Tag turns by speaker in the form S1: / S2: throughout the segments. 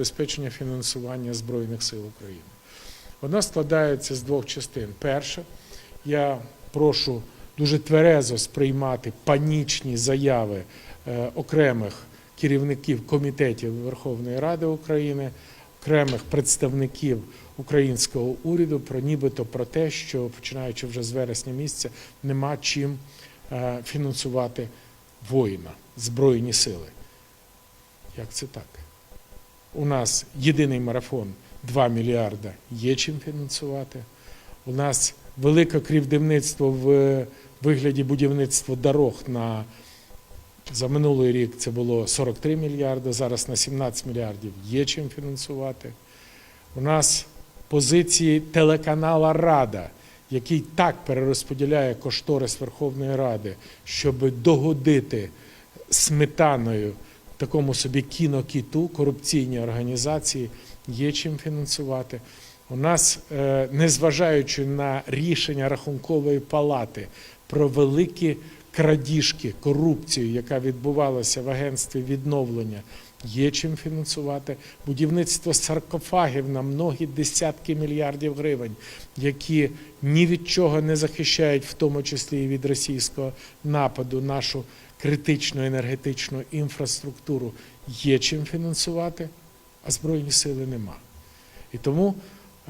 S1: забезпечення фінансування Збройних сил України. Вона складається з двох частин. Перше, я прошу дуже тверезо сприймати панічні заяви е, окремих керівників комітетів Верховної Ради України, окремих представників українського уряду про нібито про те, що починаючи вже з вересня місяця, нема чим е, фінансувати воїна, збройні сили. Як це так? У нас єдиний марафон 2 мільярда є чим фінансувати. У нас велике крівдівництво в вигляді будівництва дорог на за минулий рік це було 43 мільярди, зараз на 17 мільярдів є чим фінансувати. У нас позиції телеканала Рада, який так перерозподіляє кошторис Верховної Ради, щоб догодити сметаною такому собі кінокіту, корупційній організації, є чим фінансувати. У нас, е, незважаючи на рішення Рахункової палати про великі крадіжки, корупцію, яка відбувалася в агентстві відновлення, є чим фінансувати. Будівництво саркофагів на многі десятки мільярдів гривень, які ні від чого не захищають, в тому числі і від російського нападу, нашу критичну енергетичну інфраструктуру, є чим фінансувати, а Збройні сили нема. І тому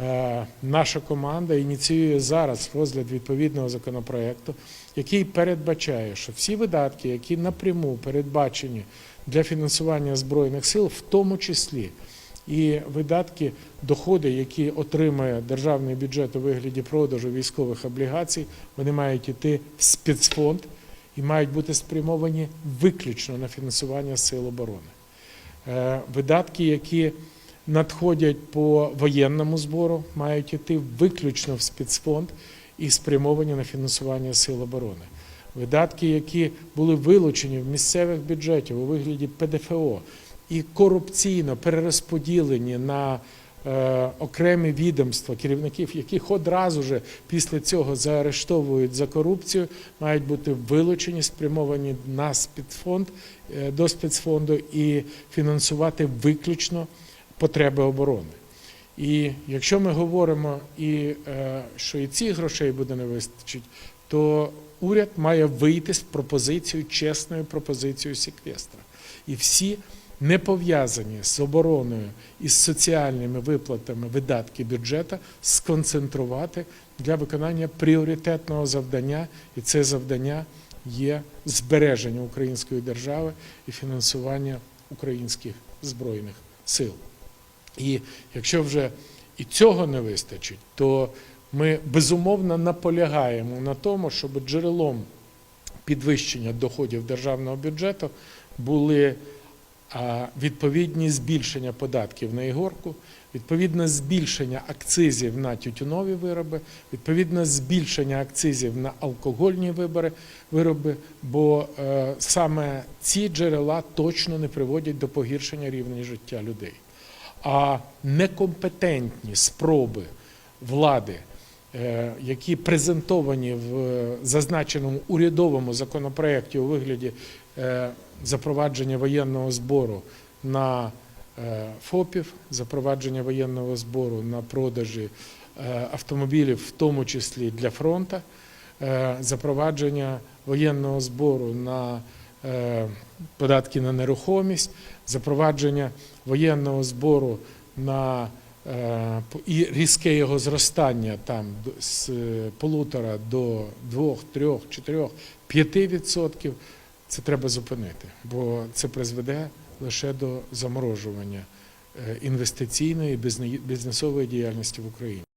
S1: е, наша команда ініціює зараз розгляд відповідного законопроекту, який передбачає, що всі видатки, які напряму передбачені для фінансування збройних сил, в тому числі і видатки, доходи, які отримує державний бюджет у вигляді продажу військових облігацій, вони мають йти в спецфонд і мають бути спрямовані виключно на фінансування сил оборони. Е, Видатки, які надходять по воєнному збору, мають йти виключно в спецфонд і спрямовані на фінансування сил оборони. Видатки, які були вилучені в місцевих бюджетів у вигляді ПДФО і корупційно перерозподілені на окремі відомства, керівників, яких одразу же після цього заарештовують за корупцію, мають бути вилучені, спрямовані на спецфонд е, до спецфонду і фінансувати виключно потреби оборони. І якщо ми говоримо, і, е, що і цих грошей буде не вистачить, то уряд має вийти з пропозицією, чесною пропозицією секвестра. І всі не пов'язані з обороною і з соціальними виплатами видатки бюджету сконцентрувати для виконання пріоритетного завдання, і це завдання є збереження української держави і фінансування українських збройних сил. І якщо вже і цього не вистачить, то ми безумовно наполягаємо на тому, щоб джерелом підвищення доходів державного бюджету були відповідні збільшення податків на ігорку, відповідне збільшення акцизів на тютюнові вироби, відповідне збільшення акцизів на алкогольні вироби, бо е, саме ці джерела точно не приводять до погіршення рівня життя людей. А некомпетентні спроби влади, які презентовані в е, зазначеному урядовому законопроекті у вигляді е, запровадження воєнного збору на е, ФОПів, запровадження воєнного збору на продажі е, автомобілів, в тому числі для фронту, е, запровадження воєнного збору на е, податки на нерухомість, запровадження воєнного збору на е, і різке його зростання там з е, полутора до двох, трьох, чотирьох, п'яти відсотків. Це треба зупинити, бо це призведе лише до заморожування е, інвестиційної бізнесової діяльності в Україні.